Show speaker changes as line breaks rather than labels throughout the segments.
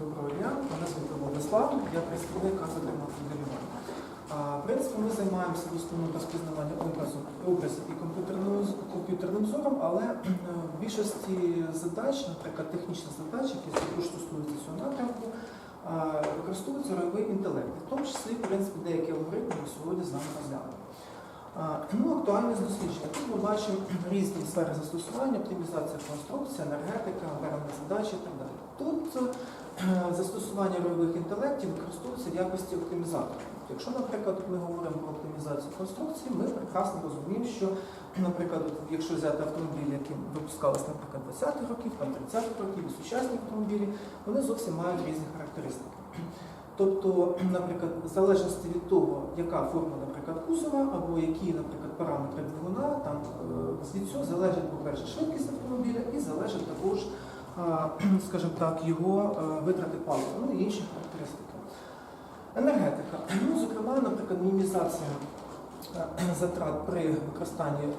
Доброго дня, мене звати Владислав, я представник кафедри моделювання. В принципі, ми займаємося в основному розпізнаванням образу, образів і комп'ютерним, зором, але е, в більшості задач, наприклад, технічних задач, які стосуються цього напрямку, а, використовують зоровий інтелект, в тому числі, в принципі, деякі алгоритми ми сьогодні з вами розглянемо. Ну, актуальність дослідження. Тут ми бачимо різні сфери застосування, оптимізація конструкції, енергетика, обирання задачі і так далі. Тут е, застосування рольових інтелектів використовується в якості оптимізатора. Якщо, наприклад, ми говоримо про оптимізацію конструкції, ми прекрасно розуміємо, що, наприклад, якщо взяти автомобілі, які випускалися, наприклад, 20-х років, там 30-х років, і сучасні автомобілі, вони зовсім мають різні характеристики. Тобто, наприклад, в залежності від того, яка форма, наприклад, кузова, або які, наприклад, параметри двигуна, там е, від цього залежить, по-перше, швидкість автомобіля і залежить також, скажімо так, його е, витрати палива, ну і інші характеристики. Енергетика. Ну, зокрема, наприклад, мінімізація е, затрат при використанні е,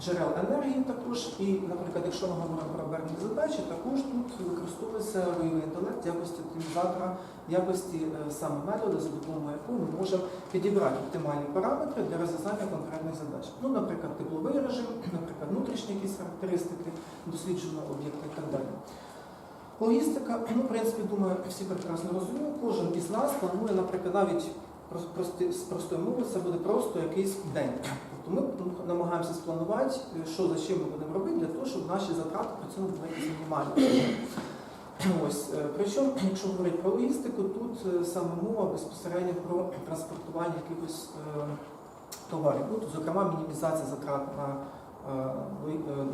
джерел енергії також. І, наприклад, якщо ми говоримо про обернені задачі, також тут використовується ройовий інтелект якості оптимізатора, якості е, саме методу, за допомогою якого ми можемо підібрати оптимальні параметри для розв'язання конкретних задач. Ну, наприклад, тепловий режим, наприклад, внутрішні якісь характеристики дослідженого об'єкта і так далі. Логістика, ну, в принципі, думаю, всі прекрасно розуміють. Кожен із нас планує, наприклад, навіть з простої мови це буде просто якийсь день. Тобто ми намагаємося спланувати, що за чим ми будемо робити, для того, щоб наші затрати при цьому були мінімальні. Ось, е, причому, якщо говорити про логістику, тут е, саме мова безпосередньо про транспортування якихось е, товарів. Ну, тут, зокрема, мінімізація затрат на,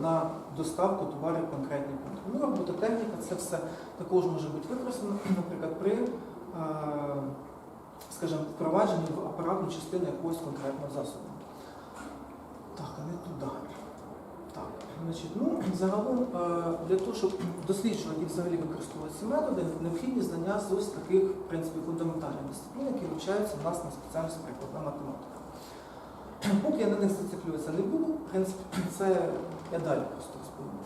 на доставку товарів конкретні пункти. Ну, робототехніка це все також може бути використано, наприклад, при скажімо, впровадженні в апаратну частину якогось конкретного засобу. Так, а не туди. Так, значить, ну, загалом е, для того, щоб досліджувати і взагалі використовувати ці методи, необхідні знання з ось таких, в принципі, фундаментальних дисциплін, які вивчаються у нас на спеціальності прикладна математика. Поки я на них зациклюватися не буду, в принципі, це я далі просто розповім.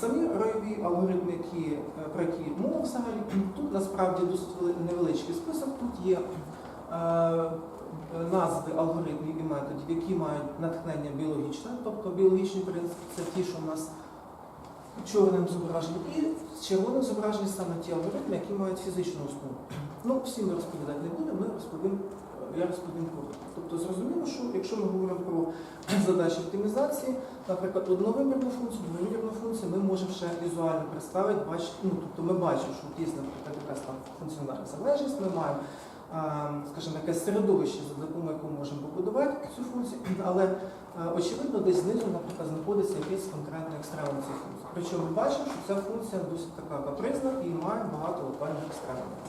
Самі ройові алгоритми, які, е, про які мова взагалі, тут насправді досить вели- невеличкий список. Тут є е, назви алгоритмів і методів, які мають натхнення біологічне, тобто біологічні принципи це ті, що в нас чорним зображені, і червоним зображені саме ті алгоритми, які мають фізичну основу. Ну, всі ми розповідати не будемо, ми розповім, е, я розповім коротко. Тобто зрозуміло, що якщо ми говоримо про задачі оптимізації, наприклад, одновимірну функцію, двомірну функцію, ми можемо ще візуально представити, бачити, ну, тобто ми бачимо, що наприклад, якась там функціональна залежність, ми маємо, а, скажімо, якесь середовище, за допомогою якого можемо побудувати цю функцію, але очевидно, десь знизу, наприклад, знаходиться якийсь конкретний екстрем цієї функції. Причому ми бачимо, що ця функція досить така капризна і має багато локальних екстремумів.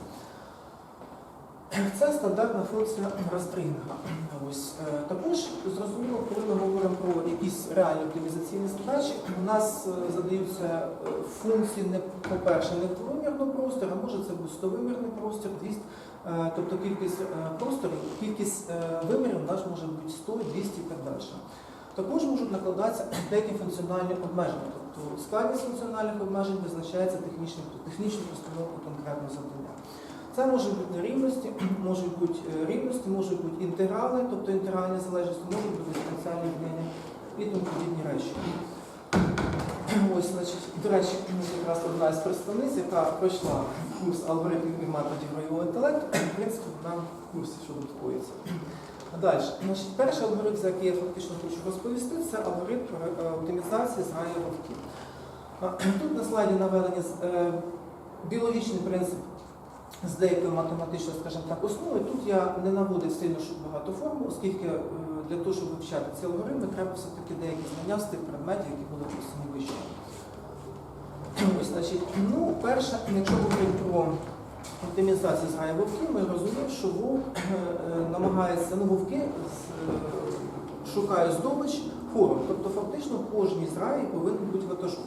Це стандартна функція розстрінга. Ось е, також зрозуміло, коли ми говоримо про якісь реальні оптимізаційні задачі, у нас е, задаються е, функції не по-перше, не в двомірному просторі, а може це стовимірний простір, 200, е, тобто кількість просторів, кількість вимірів у нас може бути 100, 200 і так далі. Також можуть накладатися деякі функціональні обмеження, тобто складність функціональних обмежень визначається технічною постановкою конкретного завдання. Це можуть бути нерівності, можуть бути е, рівності, можуть бути інтеграли, тобто інтегральні залежності, можуть бути диференціальні рівняння і тому подібні речі. Ось, значить, до речі, якраз одна з представниць, яка пройшла курс алгоритмів і методів ройового інтелекту, в принципі, вона в курсі, що коїться. Далі, значить, перший алгоритм, за який я фактично хочу розповісти, це алгоритм е, оптимізації з раю Тут на слайді наведені е, біологічний принцип з деякою математичною, скажімо так, основою. Тут я не наводив сильно багато формул, оскільки е, для того, щоб вивчати ці алгоритми, треба все-таки деякі знання з тих предметів, які були присутні вище. Ось, значить, ну, перше, якщо говорити про оптимізацію з грає вовків, ми розуміємо, що вовк е, е, намагається, ну, вовки шукають здобич форум. Тобто фактично кожній з раї повинен бути ватажок.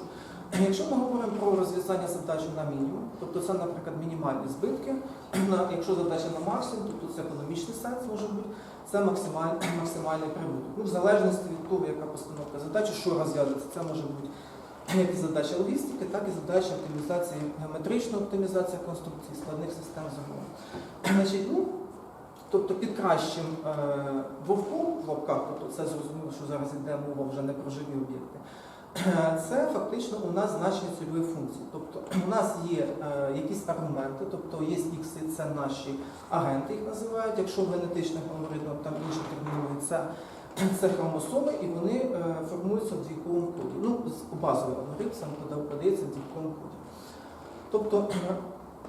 Якщо ми говоримо про розв'язання задачі на мінімум, тобто це, наприклад, мінімальні збитки, якщо задача на максимум, тобто це економічний сенс може бути, це максимальний, максимальний прибуток. Ну, в залежності від того, яка постановка задачі, що розв'язується, це може бути як і задача логістики, так і задача оптимізації, геометричної оптимізації конструкції складних систем. Значить, ну, тобто під кращим е, вовком в лапках, тобто це зрозуміло, що зараз йде мова вже не про живі об'єкти. Е, Це фактично у нас значення цільової функції. Тобто у нас є е, якісь аргументи, тобто є ікси, це наші агенти, їх називають, якщо в генетичних алгоритмах там інші термінології, це, це хромосоми, і вони е, формуються в двійковому коді. Ну, базовий алгоритм сам подається в двійковому коді. Тобто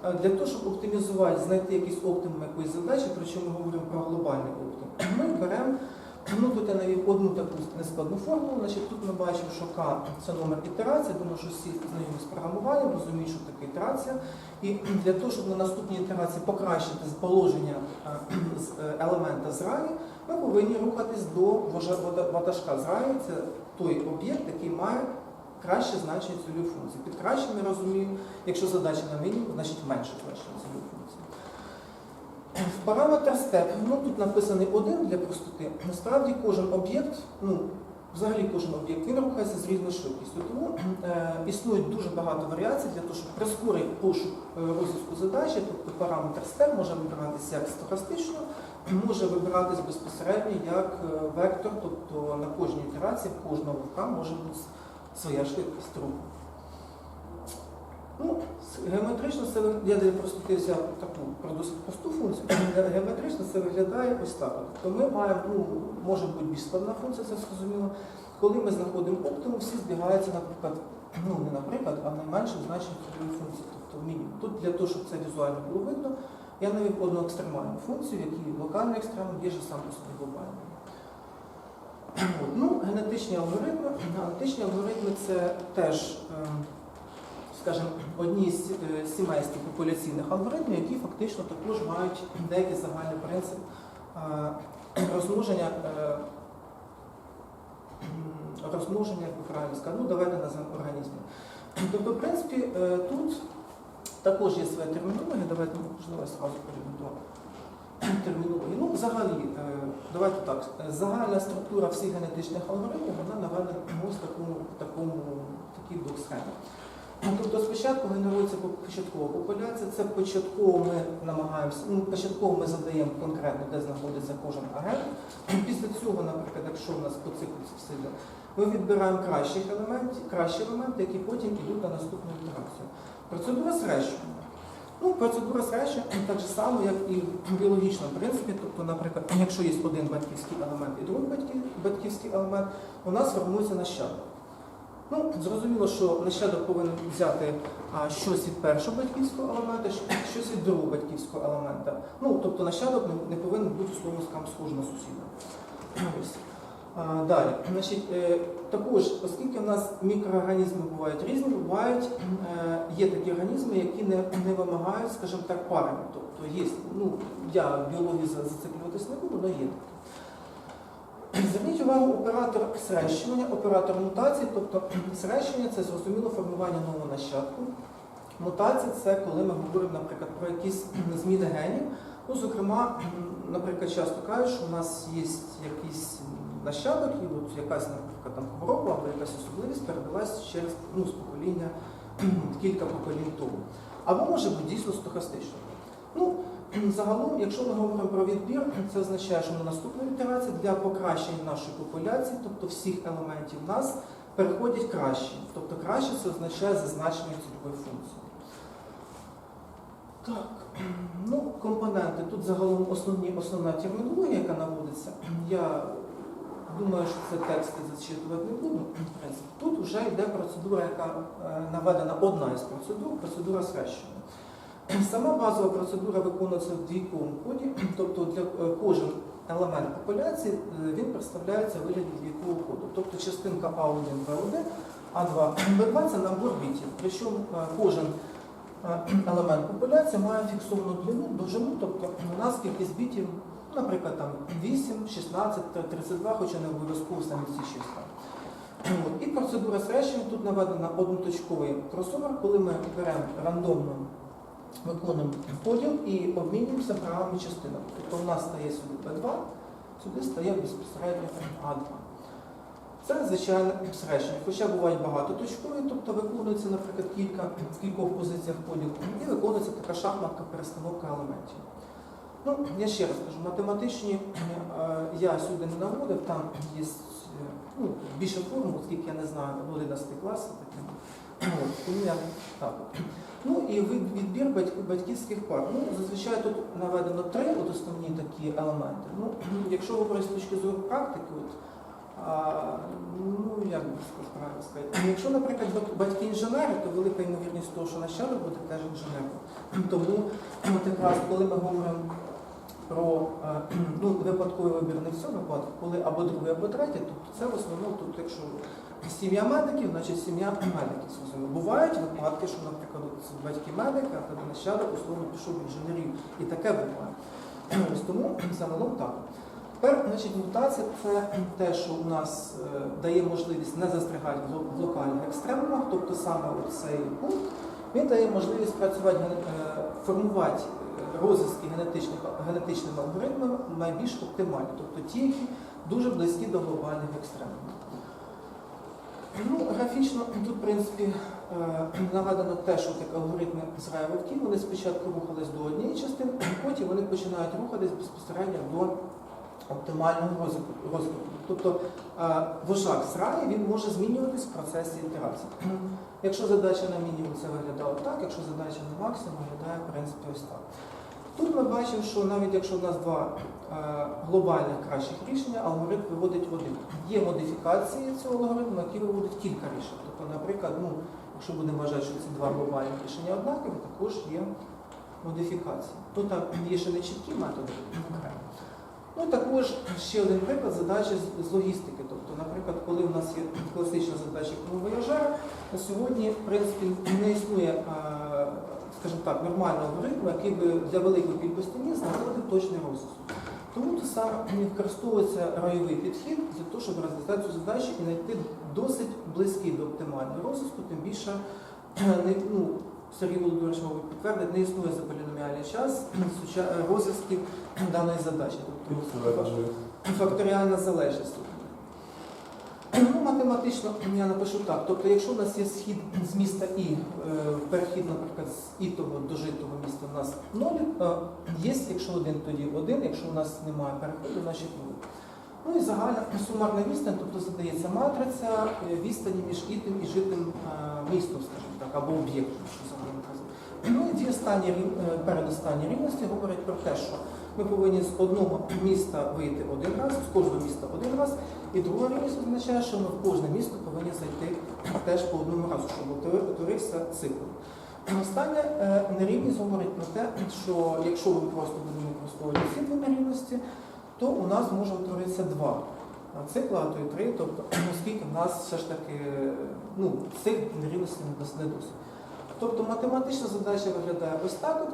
е, для того, щоб оптимізувати, знайти якийсь оптимум якоїсь задачі, причому ми говоримо про глобальний оптимум, ми беремо Ну, тут я навів одну таку нескладну формулу. Значить, тут ми бачимо, що К це номер ітерації. Думаю, що всі знайомі з програмуванням, розуміють, що таке ітерація. І для того, щоб на наступній ітерації покращити з положення е, з е, елемента зраї, ми повинні рухатись до ватажка зраї. Це той об'єкт, який має краще значення цільової функції. Під кращим я розумію, якщо задача на мінімум, значить менше значення цільової функції. Параметр степ, ну тут написаний один для простоти. Насправді кожен об'єкт, ну взагалі кожен об'єкт, він рухається з різною швидкістю. Тому е, існує дуже багато варіацій для того, щоб прискорити пошук е, розв'язку задачі, тобто параметр степ може вибиратися як стохастично, може вибиратись безпосередньо як е, вектор, тобто на кожній ітерації в кожного вовка може бути своя швидкість руху. Ну, геометрично це ви- я для простоти взяв таку досить просту функцію. Ге- Геометрично це виглядає ось так. Тобто ми маємо, ну, може бути більш складна функція, це зрозуміло. Коли ми знаходимо оптимум, всі збігаються, наприклад, ну не наприклад, а в найменше значення цієї функції, тобто мінімум. Тут для того, щоб це візуально було видно, я навів одну екстремальну функцію, в якій локальний екстремум є же сам по собі глобальний. Ну, генетичні алгоритми. Генетичні алгоритми це теж. ем, скажімо, одні з е, сімейств популяційних алгоритмів, які фактично також мають деякий загальний принцип е, розмноження, е, розмноження, правильно сказати, ну давайте назвемо організмів. Тобто, в принципі, тут також є своя термінологія, давайте можливо зразу перейдемо до термінології. Ну, взагалі, давайте так, загальна структура всіх генетичних алгоритмів, вона наведена ось в такому, такому, такій двох схемах. Ну, Тобто спочатку генерується початкова популяція, це початково ми намагаємося, ну, початково ми задаємо конкретно, де знаходиться кожен агент. Після цього, наприклад, якщо в нас по циклу все ми відбираємо кращих елементів, кращі елементи, які потім йдуть на наступну інтеракцію. Процедура срещування. Ну, процедура срещування так само, як і в біологічному принципі. Тобто, наприклад, якщо є один батьківський елемент і другий батьківський елемент, у нас формується нащадок. Ну, зрозуміло, що нащадок повинен взяти а, щось від першого батьківського елемента, щось від другого батьківського елемента. Ну, тобто нащадок не, не повинен бути словно скам схожий на сусіда. Далі, значить, е, також, оскільки в нас мікроорганізми бувають різні, бувають, е, є такі організми, які не, не вимагають, скажімо так, парами. Тобто є, ну, я в біології зациклюватись не буду, але є такі. Зверніть увагу, оператор срещування, оператор мутації, тобто срещення це зрозуміло формування нового нащадку. Мутація це коли ми говоримо, наприклад, про якісь зміни генів. Ну, зокрема, наприклад, часто кажуть, що у нас є якийсь нащадок, і от якась, наприклад, там хвороба або якась особливість передалась через ну, з покоління кілька поколінь тому. Або може бути дійсно стохастично. Ну, Загалом, якщо ми говоримо про відбір, це означає, що на наступній ітерації для покращення нашої популяції, тобто всіх елементів нас, переходять кращі. Тобто краще це означає зазначення цільової функції. Так, ну, компоненти. Тут загалом основні, основна термінологія, яка наводиться. Я думаю, що це тексти зачитувати не буду. Тут вже йде процедура, яка е, наведена одна із процедур, процедура схрещення. Сама базова процедура виконується в двійковому коді, тобто для е, кожен елемент популяції е, він представляється у вигляді двійкового коду. Тобто частинка А1, Б1, А2, Б2 це набор бітів. Причому е, кожен елемент популяції має фіксовану длину, довжину, тобто у нас кількість бітів, наприклад, там 8, 16, 32, хоча не обов'язково самі числа. От. І процедура срещення тут наведена одноточковий кросовер, коли ми беремо рандомно виконуємо поділ і обмінюємося правими частинами. Тобто у нас стає сюди P2, сюди стає безпосередньо А2. Це звичайне срещення, хоча бувають багатоточкові, тобто виконується, наприклад, кілька в кількох позиціях поділу, і виконується така шахматка перестановка елементів. Ну, я ще раз кажу, математичні е, я сюди не наводив, там є ну, більше формул, оскільки я не знаю 11 клас, таке. Тому я так. Ну і відбір батьківських пар. Ну, зазвичай тут наведено три от основні такі елементи. Ну, якщо говорити з точки зору практики, от, а, ну як би правильно сказати, якщо, наприклад, батьки інженери, то велика ймовірність того, що нащадок буде теж інженером. Тому от якраз коли ми говоримо про е, ну, випадковий вибір не в цьому випадку, коли або другий, або третій, тобто це в основному тут, якщо сім'я медиків, значить сім'я медиків. зрозуміло. Бувають випадки, що, наприклад, батьки медики, а тоді нащадок условно пішов в інженерію. І таке буває. Ось тому загалом так. Тепер, значить, мутація це те, що у нас е, дає можливість не застрягати в локальних екстремумах, тобто саме цей пункт, він дає можливість працювати, е, формувати е, розв'язки генетичними алгоритмами найбільш оптимальні, тобто ті, які дуже близькі до глобальних екстремумів. Ну, графічно тут, в принципі, е, наведено те, що такі алгоритми з раю вовків, вони спочатку рухались до однієї частини, потім вони починають рухатись безпосередньо до оптимального розвитку. Тобто е, вожак з він може змінюватись в процесі інтерації. Якщо задача на мінімум, це виглядало так, якщо задача на максимум, виглядає в принципі ось так. Тут ми бачимо, що навіть якщо в нас два е, глобальних кращих рішення, алгоритм виводить один. Є модифікації цього алгоритму, які виводять кілька рішень. Тобто, наприклад, ну, якщо будемо вважати, що ці два глобальних рішення однакові, також є модифікації. Тут там є ще не чіткі методи. Ну, також ще один приклад задачі з, з логістики. Тобто, наприклад, коли у нас є класична задача вояжера, на сьогодні, в принципі, не існує, е, скажімо так, нормального алгоритму, який би для великої кількості міст знаходив точний розв'язок. Тому саме використовується райовий підхід для того, щоб розв'язати цю задачу і знайти досить близький до оптимального розв'язку, тим більше не, ну, Сергій Володимирович, мабуть, підтвердить, не існує за поліноміальний час розв'язків даної задачі. Тобто факторіальна залежність. Ну, математично я напишу так. Тобто, якщо у нас є схід з міста І, е, перехід, наприклад, з ітого до житого міста у нас 0, е, є, якщо один, тоді один, якщо у нас немає переходу, значить 0. Ну і загальна сумарна відстань, тобто задається матриця е, відстані між ітим і житим е, містом, скажімо так, або об'єктом, що загально казати. Ну і дві останні передостанні рівності говорять про те, що ми повинні з одного міста вийти один раз, з кожного міста один раз, і друга рівність означає, що ми в кожне місто повинні зайти теж по одному разу, щоб утвори- утворився цикл. Остання е, нерівність говорить про те, що якщо ми просто будемо використовувати всі дві нерівності, то у нас може утворитися два цикла, а то й три, тобто, оскільки в нас все ж таки ну, цих нерівностей не дос- не досить. Тобто математична задача виглядає ось так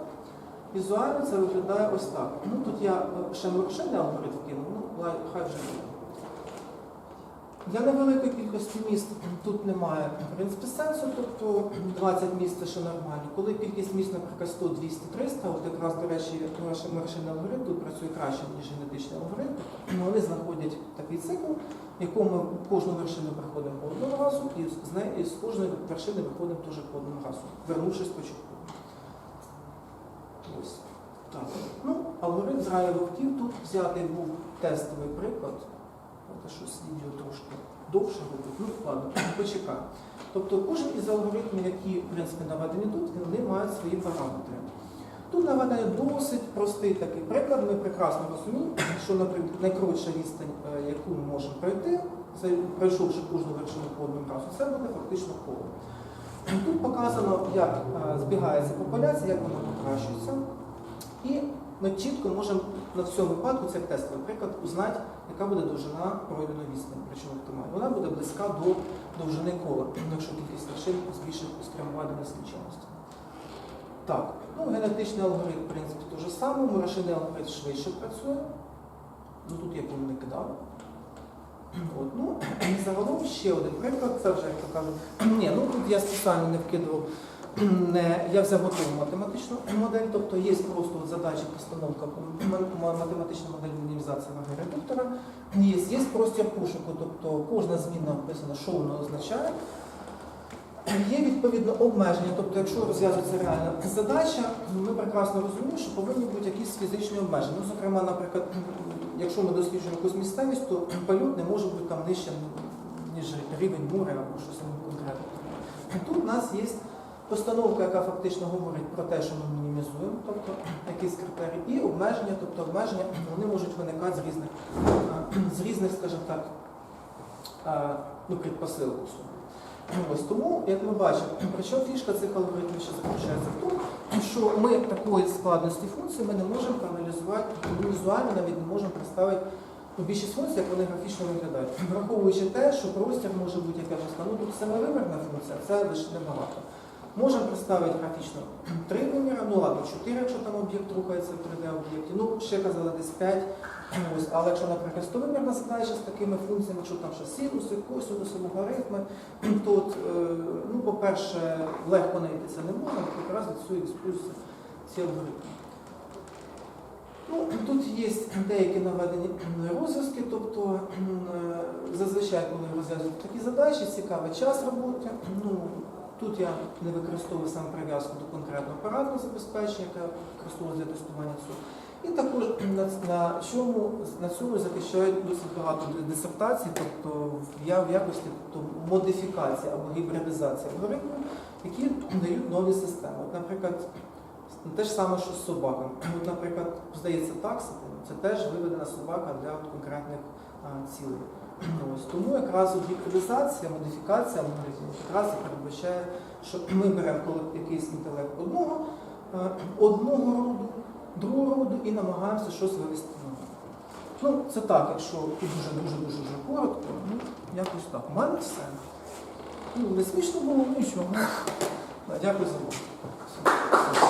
візуально це виглядає ось так. Ну, тут я е, ще машинний алгоритм кинув, ну хай вже буде. Для невеликої кількості міст тут немає в принципі сенсу, тобто 20 міст це ще нормально. Коли кількість міст, наприклад, 100, 200, 300, от якраз, до речі, наш алгоритм тут працює краще, ніж генетичний алгоритм. Тобто Вони знаходять такий цикл, в якому кожну вершину проходимо по одному разу, і з неї з кожної вершини виходимо теж по одному разу, вернувшись початку. Ось. Так. Ну, алгоритм з вовків тут взятий був тестовий приклад. Це щось відео трошки довше робить. Ну, ладно, почекаємо. Тобто кожен із алгоритмів, які в принципі наведені тут, вони мають свої параметри. Тут наведений досить простий такий приклад. Ми прекрасно розуміємо, що, наприклад, найкоротша відстань, е, яку ми можемо пройти, пройшовши кожну вершину по одному разу, це буде фактично коло. Тут показано, як е, збігається популяція, як вона покращується. І ми чітко можемо на всьому випадку, це як тестовий приклад, узнати, яка буде довжина пройденої відстані, причому оптимальна. Вона буде близька до довжини кола, якщо кількість вершин збільшить спрямувати до нескінченності. Так, ну генетичний алгоритм, в принципі, те ж саме, мурашинний алгоритм швидше працює. Ну тут я його не кидав. От, ну, і загалом ще один приклад, це вже, як то кажуть, ні, ну тут я спеціально не вкидував не я взяв готову математичну модель, тобто є просто задача постановка математична модель мінімізації ваги редуктора. Є, є простір пошуку, тобто кожна зміна описана, що воно означає. Є відповідно обмеження, тобто, якщо розв'язується реальна задача, ми прекрасно розуміємо, що повинні бути якісь фізичні обмеження. Ну, зокрема, наприклад, якщо ми досліджуємо якусь місцевість, то польот не може бути там нижче, ніж рівень моря або щось конкретне. Тут у нас є постановка, яка фактично говорить про те, що ми мінімізуємо, тобто якісь критерії, і обмеження, тобто обмеження вони можуть виникати з різних, з різних, скажімо так, ну, предпосилок. Ось тому, як ми бачимо, причому фішка цих алгоритмів ще заключається в тому, що ми такої складності функцій ми не можемо проаналізувати візуально, навіть не можемо представити більшість функцій, як вони графічно виглядають, враховуючи те, що простір може бути яка ж ну тут семивимірна функція, це лише небагато. Можемо представити графічно три виміри, ну ладно, чотири, якщо там об'єкт рухається в 3D-об'єкті, ну ще казали десь 5. Ось, але якщо, наприклад, стовимірна задача з такими функціями, якщо там ще синуси, косинуси, логарифми, то, от, е, ну, по-перше, легко знайти це не можна, якраз від цього ці алгоритми. Ну, тут є деякі наведені розв'язки, тобто е, зазвичай, коли розв'язують такі задачі, цікавий час роботи. Ну, тут я не використовую саме прив'язку до конкретного апаратного забезпечення, яке використовується для тестування СУ. І також на, цьому, на цьому захищають досить багато дисертацій, тобто я- в якості тобто, модифікації або гібридизації алгоритмів, які дають нові системи. От, наприклад, те ж саме, що з собаками. От, наприклад, здається, такса це теж виведена собака для от конкретних а, цілей. Ось, тому якраз от гібридизація, модифікація якраз і передбачає, що ми беремо якийсь інтелект одного, одного роду, другого роду і намагаємося щось вивести нове. Ну, це так, якщо дуже-дуже дуже дуже коротко, ну, якось так. У мене все. Ну, не смішно було, нічого. Дякую за увагу.